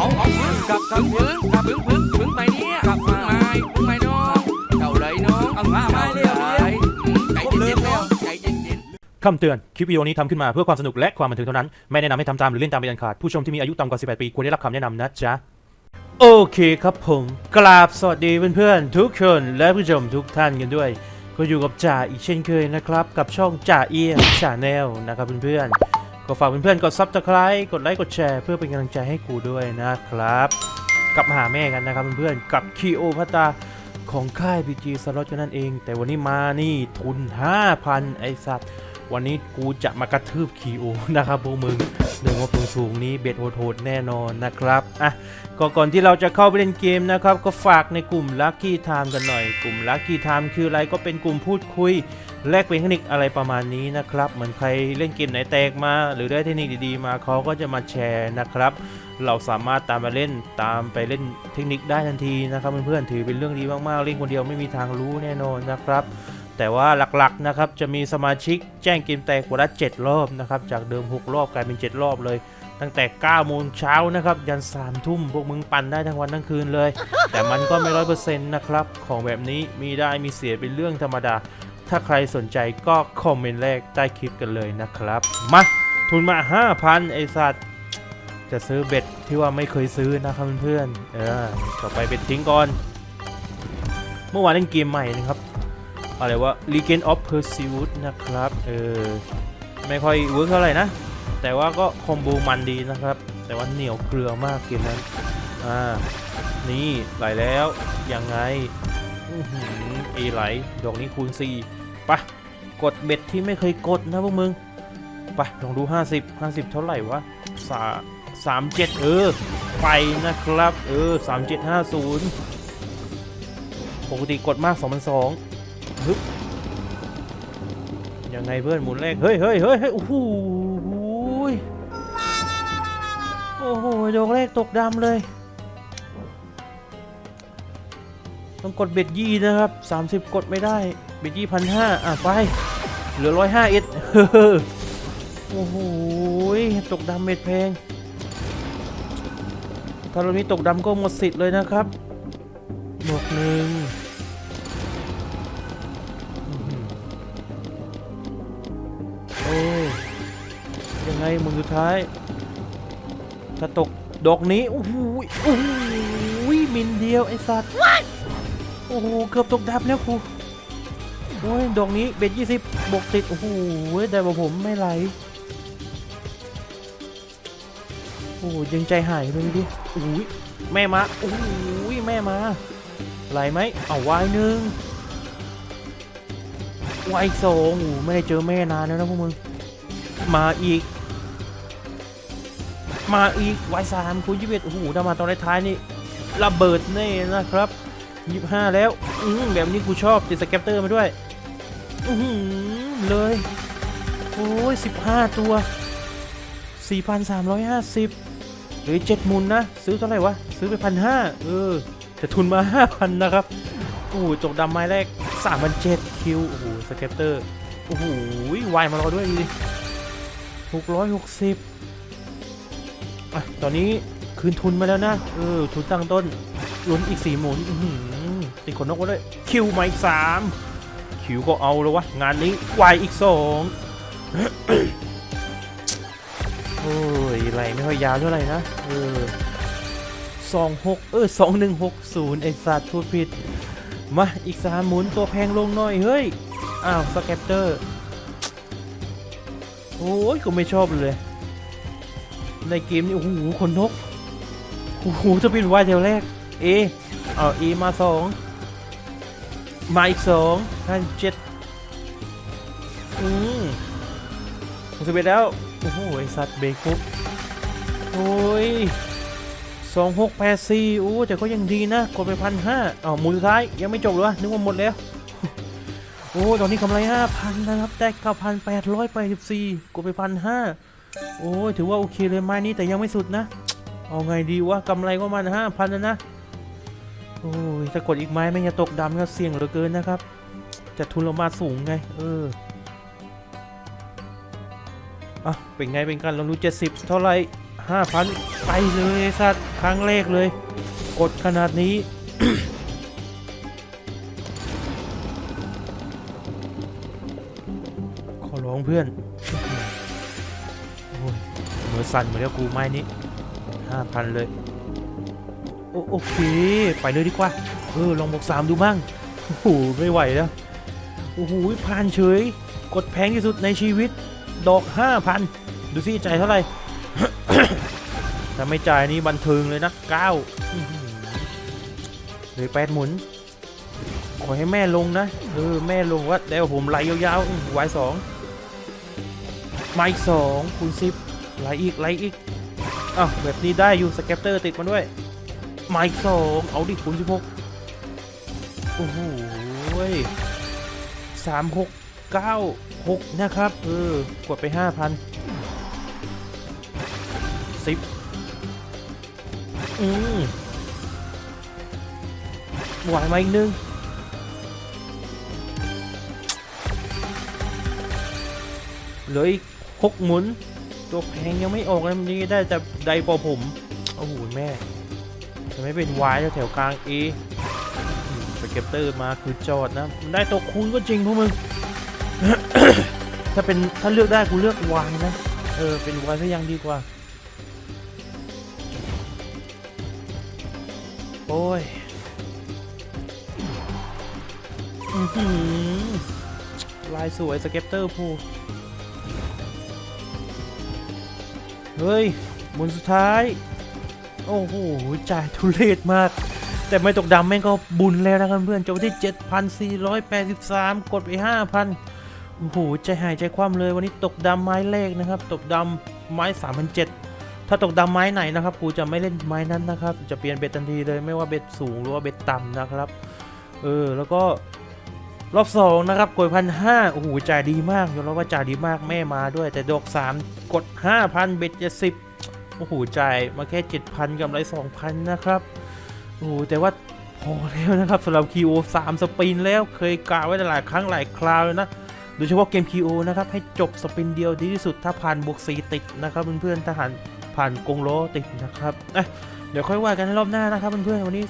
เอาเอาพึ่งกับกับพึ่งกับพึ่งพึ่งพึ่งไปเนี่ยกับพึ่งไม้พึ่งไม้น้องเจ้าเลยน้องเอามาไม้เร็วเลยใจเย็นๆแล้วใจเย็นๆคำเตือน คลิปวิดีโอนี้ทำขึ้นมาเพื่อความสนุกและความบันเทิงเท่านั้น ไม่แนะนำให้ทำตามหรือเล่นตามเป็นอันขาด ผู้ชมที่มีอายุต่ำกว่า 18 ปีควรได้รับคำแนะนำนะจ๊ะโอเคครับผมกราบสวัสดีเพื่อนๆทุกคนและผู้ชมทุกท่านกันด้วย ก็อยู่กับจ่าอีกเช่นเคยนะครับ กับช่องจ่าเอียงชาแนลนะครับเพื่อนๆ ก็ฝากเพื่อนๆกดซับสไคร b e กดไลค์กดแชร์เพื่อเป็นกำลังใจให้กูด้วยนะครับ กลับมาหาแม่กันนะครับเพื่อนๆกับคีโอพัตตาของค่าย PG สล็อตกันนั่นเอง แต่วันนี้มานี่ทุน 5,000 ไอสัตว์ วันนี้กูจะมากระทืบคีโอนะครับพวกมึง เรื่งว่าสูงๆนี้เบ็ดโหดๆแน่นอนนะครับอะก็ก่อนที่เราจะเข้าไปเล่นเกมนะครับ ก็ฝากในกลุ่ม Lucky Time กันหน่อย กลุ่ม Lucky Time คืออะไรก็เป็นกลุ่มพูดคุย แลกเปลี่ยนเทคนิคอะไรประมาณนี้นะครับ เหมือนใครเล่นเกมไหนแตกมา หรือได้เทคนิคดีๆมาเขาก็จะมาแชร์นะครับ เราสามารถตามไปเล่นตามไปเล่นเทคนิคได้ทันทีนะครับเพื่อนๆถือเป็นเรื่องดีมากๆเล่นคนเดียวไม่มีทางรู้แน่นอนนะครับแต่ว่าหลักๆนะครับจะมีสมาชิกแจ้งเกมแตกวันละ7รอบนะครับจากเดิม 6 รอบกลายเป็น 7 รอบเลย ตั้งแต่9โมงเช้านะครับยัน3ทุ่มพวกมึงปั่นได้ทั้งวันทั้งคืนเลย แต่มันก็ไม่ร้อยเปอร์เซ็นต์นะครับของแบบนี้มีได้มีเสียเป็นเรื่องธรรมดา ถ้าใครสนใจก็คอมเมนต์แรกใต้คลิปกันเลยนะครับมาทุนมา 5,000ไอสัตว์จะซื้อเบ็ดที่ว่าไม่เคยซื้อนะครับเพื่อนๆเออต่อไปเบ็ดทิ้งก่อน เมื่อวานเล่นเกมใหม่นะครับ อะไรว่า Legend of Pursuit นะครับ เออ ไม่ค่อยเวิร์กเท่าไหร่นะ แต่ว่าก็คอมโบมันดีนะครับ แต่ว่าเหนียวเกลือมากเกมนั้น อ่า นี่ไหลแล้ว ยังไงอือหือเอไหล ดอกนี้คูณ4ปะกดเบ็ดที่ไม่เคยกดนะพวกมึงไปลองดู 50 50 เท่าไหร่วะสาสามเจ็ดเออ ไปนะครับ เออ3750ปกติกดมาก2,002 ฮึบยังไงเพื่อนหมุนแรกเฮ้ยเฮ้ยเฮ้ยเฮ้ยโอ้โหโอ้โหดอกแรกตกดำเลย ต้องกดเบ็ดยี่นะครับ 30 กดไม่ได้ เบ็ดยี่พันห้าอะไป เหลือร้อยห้าเอ็ดโอ้โหตกดำเม็ดแพงถ้าเรานี้ตกดำก็หมดสิทธิ์เลยนะครับ หมวกหนึ่ง ไงมึงสุดท้าย ถ้าตกดอกนี้โอ้โหยโอ้โหยมินเดียวไอสัตว์โอ้โหเกือบตกดับแล้วครูโอ้ยดอกนี้เบ็ดยี่สิบบวกติดโอ้โหแต่ว่าผมไม่ไหลโอ้โหยังใจหายเลยดิโอ้ยแม่มาโอ้ยแม่มาไหลไหมเอาวายหนึ่งวายสองโอ้โหไม่ได้เจอแม่นานแล้วนะพวกมึงมาอีก มาอีกวายสามคูณยี่สิบเอ็ดโอ้โหถ้ามาตอนท้ายนี่ระเบิดแน่นะครับยี่ห้าแล้วอืแบบนี้กูชอบติดสแกปเตอร์มาด้วยอืเลยโอ้ยสิบห้าตัวสี่พันสามร้อยห้าสิบหรือเจ็ดมุนนะ ซื้อเท่าไหร่วะ ซื้อไปพันห้าเออแต่ทุนมาห้าพันนะครับโอ้โหจกดำไม้แรกสามพันเจ็ดคิวโอ้โหสเก็ปเตอร์โอ้โหวายมารอด้วยดิหกร้อยหกสิบ อะตอนนี้คืนทุนมาแล้วนะ เออ ทุนตั้งต้นลุ้นอีกสี่หมุนติดขนนกมาด้วยคิวมาอีกสามคิวก็เอาแล้ววะ งานนี้วายอีกสองโอ้ยไหลไม่ค่อยยาวเท่าไหร่นะ เออสองหกเออสองหนึ่งหกศูนย์ไอสัตว์พูดผิด มาอีกสามหมุนตัวแพงลงหน่อย เฮ้ย อ้าว สแกปเตอร์ โอ้ยกูไม่ชอบเลย ในเกมนี้โอ้โหคนนกโอ้โหจะเป็นวายแถวแรกเอเอาเอมาสองมาอีกสองห้าเจ็ดอืมหกสิบเอ็ดแล้ว โอ้โหไอสัตว์เบรกปุ๊บโอ้ยสองหกแปดสี่โอ้แต่ก็ยังดีนะ กดไปพันห้าอ้าวหมุนสุดท้าย ยังไม่จบเลยวะนึกว่าหมดแล้ว โอ้ ตอนนี้กำไรห้าพันนะครับ แตกเก้าพันแปดร้อยแปดสิบสี่กดไปพันห้า โอ้ยถือว่าโอเคเลยไม้นี้แต่ยังไม่สุดนะ เอาไงดีวะกำไรก็มาณห้าพันนะนะโอ้ยถ้ากดอีกไม้ไม่จะตกดำก็เสี่ยงเหลือเกินนะครับ จะทุนเรามาสูงไง เอออะเป็นไงเป็นกันลองดู70 เท่าไรห้าพันไปเลยสัตว์ครั้งแรกเลย กดขนาดนี้ ขอร้องเพื่อน มือสั่นเหมือนกับกูไม้นี้ห้าพันเลย โอโอเค ไปเลยดีกว่า เออ ลองบอกสามดูมั่งโอ้โหไม่ไหวแล้วโอ้โหผ่านเฉย กดแพงที่สุดในชีวิต ดอกห้าพันดูสิจ่ายเท่าไหร่ถ้าไม่จ่ายนี่บันเทิงเลยนะเก้าเลยแปดหมุน ขอให้แม่ลงนะ เออ แม่ลงว่าแล้วผมไหลยาวๆวายสอง มาอีกสองคูณสิบไหลอีกไหลอีกอ้าวแบบนี้ได้อยู่สแกปเตอร์ติดมาด้วยมาอีกสองเอาดิคูณสิบหกโอ้โหสามหกเก้าหกนะครับเออกดไปห้าพันสิบอืมไหวมาอีกหนึงเหลืออีก หกหมุน ตัวแพงยังไม่ออกเลยมันนี่ได้แต่ไดปอผมโอ้โหแม่จะไม่เป็นวายแถวกลางเอสเก็ปเตอร์มาคือจอดนะมันได้ตัวคูณก็จริงพวกมึงถ้าเป็นถ้าเลือกได้กูเลือกวายนะเออเป็นวายซะยังดีกว่า โอ้ยลายสวยสเก็ปเตอร์ผู้ เฮ้ยหมุนสุดท้าย โอ้โหจ่ายทุเรศมาก แต่ไม่ตกดำแม่งก็บุญแล้วนะครับเพื่อนจบที่ 7,483 กดไป 5,000 โอ้โห ใจหายใจคว่ำเลยวันนี้ตกดำไม้แรกนะครับ ตกดำไม้3,007ถ้าตกดำไม้ไหนนะครับกูจะไม่เล่นไม้นั้นนะครับ จะเปลี่ยนเบ็ดทันทีเลยไม่ว่าเบ็ดสูงหรือว่าเบ็ดต่ำนะครับ เออ แล้วก็ รอบสองนะครับกดพันห้าโอ้โหจ่ายดีมากยอมรับว่าจ่ายดีมากแม่มาด้วย แต่ดอกสามกดห้าพันเบ็ดเจ็ดสิบโอ้โหจ่ายมาแค่เจ็ดพันกำไรสองพันนะครับโอ้โหแต่ว่าพอแล้วนะครับสำหรับ KO 3สปินแล้วเคยกล่าวไว้หลายครั้งหลายคราวเลยนะโดยเฉพาะเกม KO นะครับให้จบสปินเดียวดีที่สุดถ้าผ่านบวกสีติดนะครับเพื่อนๆถ้าผ่านผ่านกงโลติดนะครับเดี๋ยวค่อยว่ากันในรอบหน้านะครับเพื่อนๆวันนี้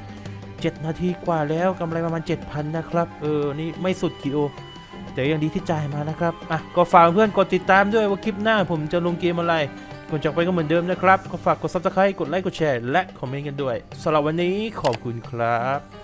7 นาทีกว่าแล้วกำไรประมาณ 7,000 นะครับ เออ นี่ไม่สุดกิโอ แต่ยังดีที่จ่ายมานะครับ อะ ก็ฝากเพื่อนกดติดตามด้วยว่าคลิปหน้าผมจะลงเกมอะไรก่อนจากไปก็เหมือนเดิมนะครับ ก็ฝากกด subscribe กดไลค์ กดแชร์ และคอมเมนต์กันด้วยสำหรับวันนี้ขอบคุณครับ